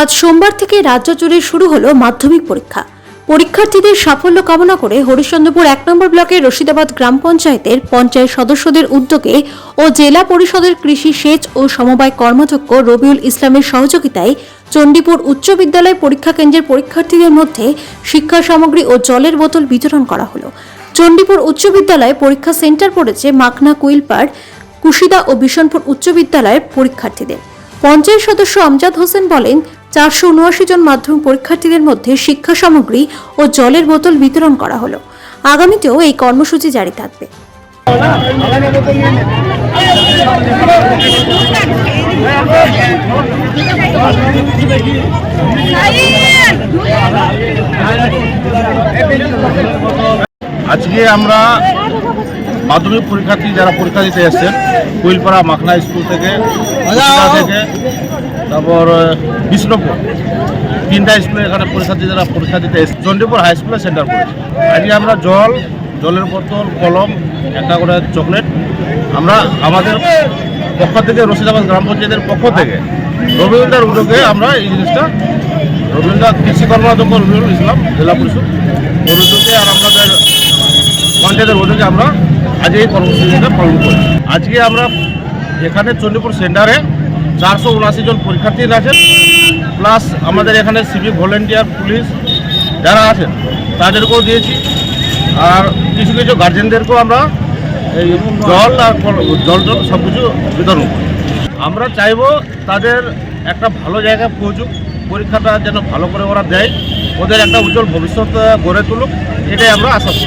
আজ সোমবার থেকে রাজ্য জুড়ে শুরু হলো মাধ্যমিক পরীক্ষা। পরীক্ষার্থীদের সাফল্য কামনা করে হরিশ্চন্দ্রপুর এক নম্বর ব্লকের রশিদাবাদ গ্রাম পঞ্চায়েতের পঞ্চায়েত সদস্যদের উদ্যোগে ও জেলা পরিষদের কৃষি সেচ ও সমবায় কর্মযজ্ঞ রবিউল ইসলামের সহযোগিতায় চণ্ডীপুর উচ্চ বিদ্যালয় পরীক্ষা কেন্দ্রের পরীক্ষার্থীদের মধ্যে শিক্ষা সামগ্রী ও জলের বোতল বিতরণ করা হলো। চণ্ডীপুর উচ্চ বিদ্যালয়ে পরীক্ষা সেন্টার পড়েছে মাখনা কুইলপাড়, কুশিদা ও বিশনপুর উচ্চ বিদ্যালয়ের পরীক্ষার্থীদের। পঞ্চায়েত সদস্য আমজাদ হোসেন বলেন চারশো উনআশি জন মাধ্যমিক পরীক্ষার্থীদের মধ্যে শিক্ষা সামগ্রী ও জলের বোতল বিতরণ করা হলো। আগামীতেও এই কর্মসূচি জারি থাকবে। আজকে আমরা মাধ্যমিক পরীক্ষার্থী যারা পরীক্ষা দিতে এসছেন কুইলপাড়া মাখনা স্কুল থেকে থেকে তারপর বিষ্ণুপুর। তিনটা স্কুলে এখানে পরীক্ষার্থী যারা পরীক্ষা দিতে এসছে চণ্ডীপুর হাই স্কুলে সেন্টার করেছে। আজকে আমরা জল জলের বোতল কলম একটা করে চকলেট আমরা আমাদের পক্ষ থেকে রশিদাবাদ গ্রাম পঞ্চায়েতের পক্ষ থেকে রবীন্দ্রের উদ্যোগে আমরা এই জিনিসটা রবীন্দ্রনাথ কৃষি কর্মাধ্যক্ষ রবিউল ইসলাম জেলা পরিষদ ওর উদ্যোগে আর আমাদের পঞ্চায়েতের উদ্যোগে আমরা আজ এই কর্মসূচিটা পালন করি আজকে আমরা এখানে চণ্ডীপুর সেন্টারে চারশো উনআশি জন পরীক্ষার্থী আছেন, প্লাস আমাদের এখানে সিভিক ভলেন্টিয়ার, পুলিশ যারা আছেন, তাদেরকেও দিয়েছি। আর কিছু কিছু গার্জেনদেরকেও আমরা এই জল আর জল জল সব কিছু বিতরণ করি। আমরা চাইব তাদের একটা ভালো জায়গায় পৌঁছুক, পরীক্ষাটা যেন ভালো করে ওরা দেয়, ওদের একটা উজ্জ্বল ভবিষ্যৎ গড়ে তুলুক, এটাই আমরা আশা করি।